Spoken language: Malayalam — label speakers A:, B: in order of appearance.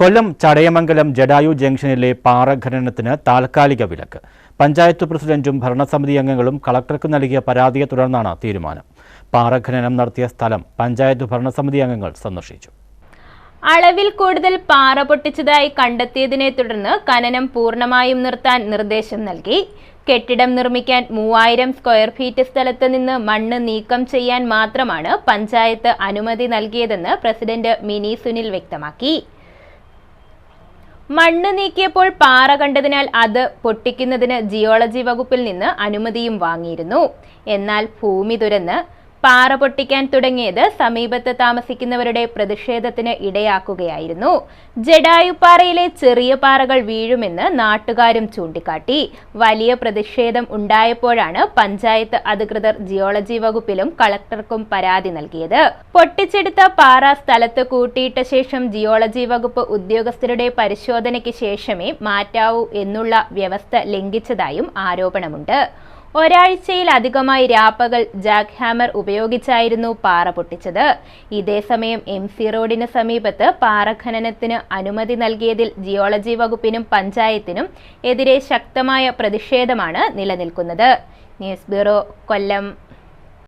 A: കൊല്ലം ചടയമംഗലം ജഡായു ജംഗ്ഷനിലെ പാറഖനനത്തിന് താൽക്കാലിക വിലക്ക്. പഞ്ചായത്ത് പ്രസിഡന്റും ഭരണസമിതി അംഗങ്ങളും കളക്ടർക്ക് നൽകിയ പരാതിയെ തുടർന്നാണ് തീരുമാനം. പാറഖനനം നടത്തിയ സ്ഥലം പഞ്ചായത്ത് ഭരണസമിതി അംഗങ്ങൾ സന്ദർശിച്ചു.
B: അളവിൽ കൂടുതൽ പാറ പൊട്ടിച്ചതായി കണ്ടെത്തിയതിനെ തുടർന്ന് ഖനനം പൂർണമായും നിർത്താൻ നിർദ്ദേശം നൽകി. കെട്ടിടം നിർമ്മിക്കാൻ മൂവായിരം സ്ക്വയർ ഫീറ്റ് സ്ഥലത്ത് നിന്ന് മണ്ണ് നീക്കം ചെയ്യാൻ മാത്രമാണ് പഞ്ചായത്ത് അനുമതി നൽകിയതെന്ന് പ്രസിഡന്റ് മിനി സുനിൽ വ്യക്തമാക്കി. മണ്ണ് നീക്കിയപ്പോൾ പാറ കണ്ടതിനാൽ അത് പൊട്ടിക്കുന്നതിന് ജിയോളജി വകുപ്പിൽ നിന്ന് അനുമതിയും വാങ്ങിയിരുന്നു. എന്നാൽ ഭൂമി തുരന്ന് പാറ പൊട്ടിക്കാൻ തുടങ്ങിയത് സമീപത്ത് താമസിക്കുന്നവരുടെ പ്രതിഷേധത്തിന് ഇടയാക്കുകയായിരുന്നു. ജഡായുപ്പാറയിലെ ചെറിയ പാറകൾ വീഴുമെന്ന് നാട്ടുകാരും ചൂണ്ടിക്കാട്ടി. വലിയ പ്രതിഷേധം ഉണ്ടായപ്പോഴാണ് പഞ്ചായത്ത് അധികൃതർ ജിയോളജി വകുപ്പിലും കളക്ടർക്കും പരാതി നൽകിയത്. പൊട്ടിച്ചെടുത്ത പാറ സ്ഥലത്ത് കൂട്ടിയിട്ട ശേഷം ജിയോളജി വകുപ്പ് ഉദ്യോഗസ്ഥരുടെ പരിശോധനയ്ക്ക് ശേഷമേ മാറ്റാവൂ എന്നുള്ള വ്യവസ്ഥ ലംഘിച്ചതായും ആരോപണമുണ്ട്. ഒരാഴ്ചയിലധികമായി രാപ്പകൽ ജാക്ക് ഹാമർ ഉപയോഗിച്ചായിരുന്നു പാറ പൊട്ടിച്ചത്. ഇതേസമയം എം സി റോഡിന് സമീപത്ത് പാറ ഖനനത്തിന് അനുമതി നൽകിയതിൽ ജിയോളജി വകുപ്പിനും പഞ്ചായത്തിനും എതിരെ ശക്തമായ പ്രതിഷേധമാണ് നിലനിൽക്കുന്നത്. News bureau Kollam.